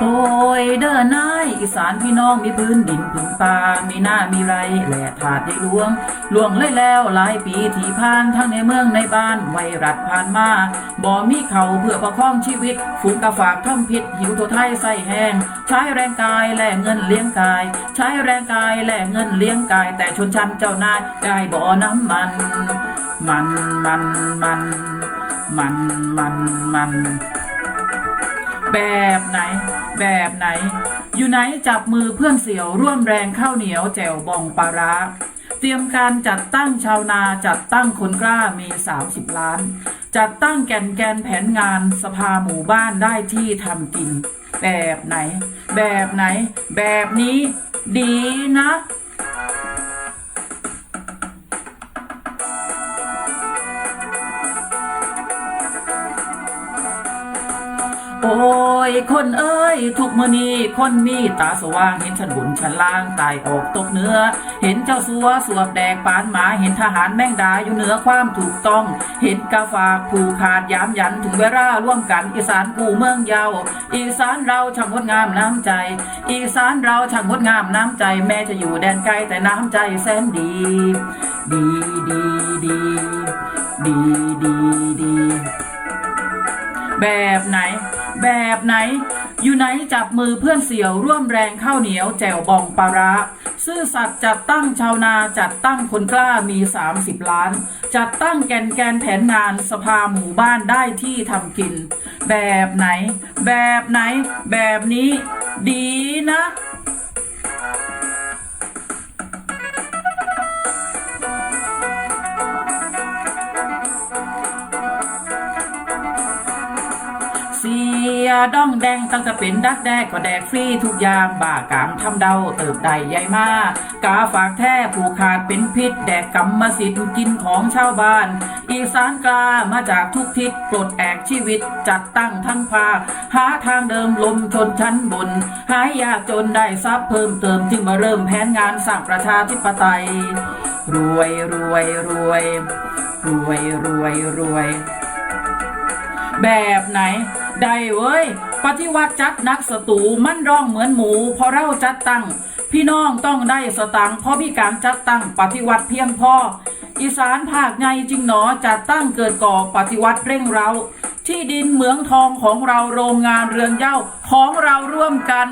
เด้อนายอีสานพี่น้องมีพื้นดินผืนป่ามีหน้ามีไรแหล่ถาดได้หลวงหลวงเลยแล้วหลายปีที่ผ่านทั้งในเมืองในบ้านไวรัสผ่านมาบ่มีเขาเพื่อประคองชีวิตฝูงกระฝากท่องพิษหิวตัวไทยใส่แห้ง ใช้แรงกายแลกเงินเลี้ยงกาย ใช้แรงกายแลกเงินเลี้ยงกาย แต่ชนชั้นเจ้านายได้บ่อน้ำมัน มันมันมัน มันมันมัน แบบไหน แบบไหน อยู่ไหนจับมือเพื่อนเสี่ยวร่วมแรงข้าวเหนียวแจ่วบองปลาร้าเตรียมการจัดตั้งชาวนาจัดตั้งคนกล้ามี 30 ล้าน จัดตั้งแกนแกนแผนงานสภาหมู่บ้านได้ที่ทำกิน แบบไหน แบบไหน แบบนี้ ดีนะ โอ้ยคนเอ้ย ทุกมือนี้คนมีตาสว่างเห็นฉันบุญฉันล่างตายออกตกเนื้อ เห็นเจ้าสัวสวบแดกปานหมาเห็นทหารแม่งดาอยู่เหนือความถูกต้อง เห็นกาฝากผูกขาดยามยันถึงเวลาร่วมกันอีสานกูเมืองยาวอีสานเราช่างงดงามน้ำใจ อีสานเราช่างงดงามน้ำใจ แม้จะอยู่แดนไกลแต่น้ำใจแสนดี ดีดีดีดีดีดีแบบไหน แบบไหน อยู่ไหนจับมือเพื่อนเสี่ยวร่วมแรงข้าวเหนียวแจ่วบองปลาร้าซื่อสัตย์จัดตั้งชาวนาจัดตั้งคนกล้ามี 30 ล้าน จัดตั้งแกนแกนแผนงานสภาหมู่บ้านได้ที่ทำกิน แบบไหน แบบไหน แบบนี้ ดีนะ ยด้องแดงตั้งแต่เป็นดักแดกก็แดกฟรีทุกอย่างบ้ากามทำเดาเติบใดใหญ่มาก กาฝากแท้ผูกขาดเป็นพิษ แดกกรรมสิทธิ์กินของชาวบ้าน อีสานกลามาจากทุกทิศปลดแอกชีวิตจัดตั้งทั้งภาคหาทางเดิมลมชนชั้นบน หายยากจนได้ทรัพย์เพิ่มเติมจึงมาเริ่มแผนงานสร้างประชาธิปไตย รวยรวยรวยรวยรวยรวยแบบไหน ได้เว้ย ปฏิวัติจัดนักสตูมันร้องเหมือนหมูพอเราจัดตั้ง พี่น้องต้องได้สตังเพราะพี่การจัดตั้งปฏิวัติเพียงพออีสานภาคไงจริงหนอจัดตั้งเกิดก่อปฏิวัติเร่งเราที่ดินเหมืองทองของเราโรงงานเรือนเย้าของเราร่วมกัน